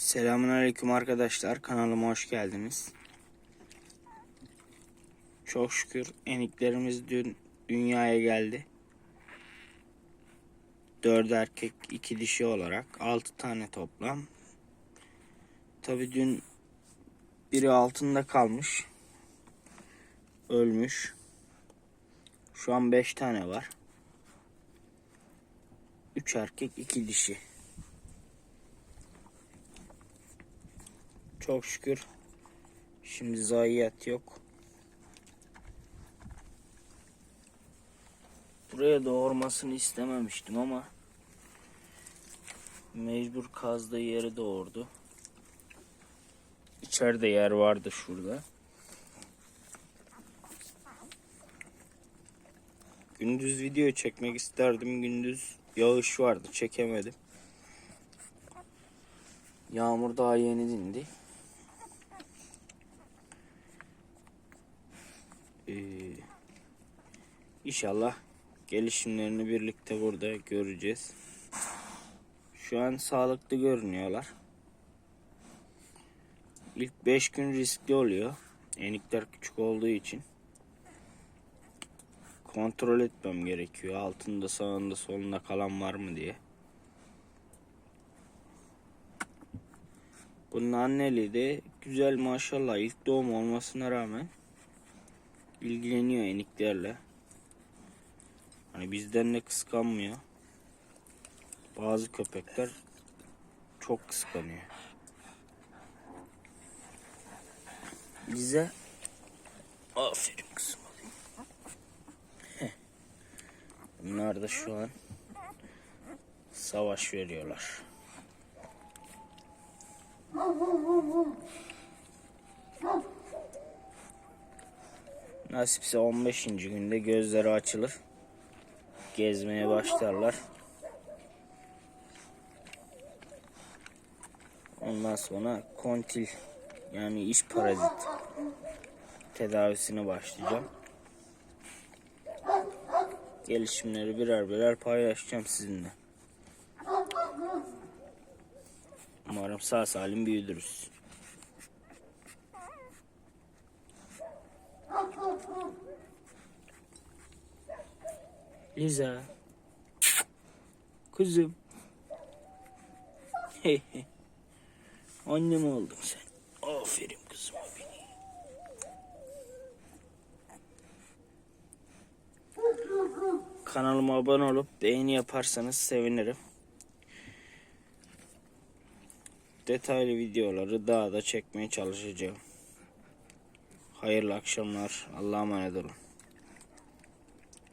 Selamünaleyküm arkadaşlar. Kanalıma hoş geldiniz. Çok şükür eniklerimiz dün dünyaya geldi. Dört erkek, iki dişi olarak altı tane toplam. Tabi dün biri altında kalmış. Ölmüş. Şu an beş tane var. Üç erkek, iki dişi. Çok şükür. Şimdi zayiat yok. Buraya doğurmasını istememiştim ama mecbur kazdığı yeri doğurdu. İçeride yer vardı şurada. Gündüz video çekmek isterdim. Gündüz yağış vardı. Çekemedim. Yağmur daha yeni dindi. Ee, inşallah gelişimlerini birlikte burada göreceğiz. Şu an sağlıklı görünüyorlar. İlk 5 gün riskli oluyor. Enikler küçük olduğu için. Kontrol etmem gerekiyor. Altında sağında solunda kalan var mı diye. Bunun anneliği de güzel maşallah. İlk doğum olmasına rağmen ilgileniyor eniklerle. Hani bizden de kıskanmıyor. Bazı köpekler çok kıskanıyor. Bize aferin kızım. Bunlar da şu an savaş veriyorlar. Nasipse 15. günde gözleri açılır. Gezmeye başlarlar. Ondan sonra kontil yani iş parazit tedavisine başlayacağım. Gelişimleri birer birer paylaşacağım sizinle. Umarım sağ salim büyüdürüz. Liza. Hey. Annem oldun sen. Aferin kızım benim. Kanalıma abone olup beğeni yaparsanız sevinirim. Detaylı videoları daha da çekmeye çalışacağım. Hayırlı akşamlar. Allah'a emanet olun.